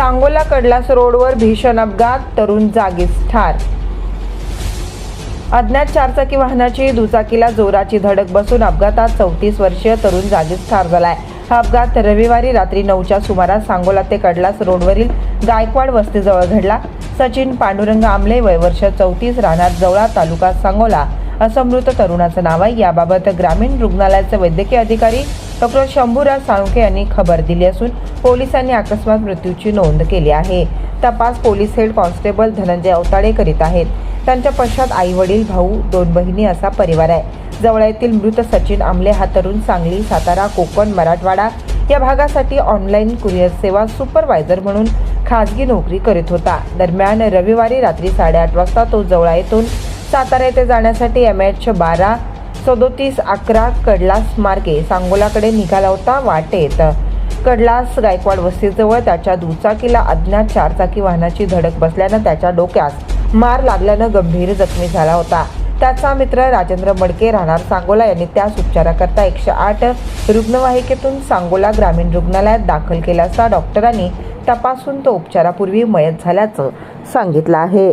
सांगोला कडलास रोडवर भीषण अपघात तरुण जागीच ठार. अज्ञात चारचाकी वाहनाची दुचाकीला जोराची धडक बसून अपघातात चौतीस वर्षीय तरुण जागीच ठार झालाय. हा अपघात रविवारी रात्री नऊच्या सुमारास सांगोला ते कडलास रोडवरील गायकवाड वस्तीजवळ घडला. सचिन पांडुरंग आमले वय वर्ष चौतीस राहणार जवळा तालुका सांगोला. असं मृत तरुणाचं नाव आहे. याबाबत ग्रामीण रुग्णालयाचे वैद्यकीय अधिकारी डॉक्टर शंभूराज साळुंखे यांनी खबर दिली असून पोलिसांनी अकस्मात मृत्यूची नोंद केली आहे. तपास police head constable Dhananjay Awtade करीत आहेत. त्यांच्या पश्चात आई वडील भाऊ दोन बहिणी असा परिवार आहे. जवळ येथील मृत सचिन आमले हा तरुण सांगली सातारा कोकण मराठवाडा या भागासाठी ऑनलाईन कुरिअर सेवा सुपरवायझर म्हणून खाजगी नोकरी करीत होता. दरम्यान रविवारी रात्री साडेआठ वाजता तो जवळा येथून सातारा येथे जाण्यासाठी एम एच बारा सदोतीस अकरा कडलास मार्गे सांगोलाकडे निघाला होता वाटेत. कडलास गायकवाड वस्तीजवळ त्याच्या दुचाकीला अज्ञात चारचाकी वाहनाची धडक बसल्यानं त्याच्या डोक्यास मार लागल्यानं गंभीर जखमी झाला होता. त्याचा मित्र राजेंद्र मडके राहणार सांगोला यांनी त्यास उपचाराकरता एकशे आठ रुग्णवाहिकेतून सांगोला ग्रामीण रुग्णालयात दाखल केला असता डॉक्टरांनी तपासून तो उपचारापूर्वी मयत झाल्याचं सांगितलं आहे.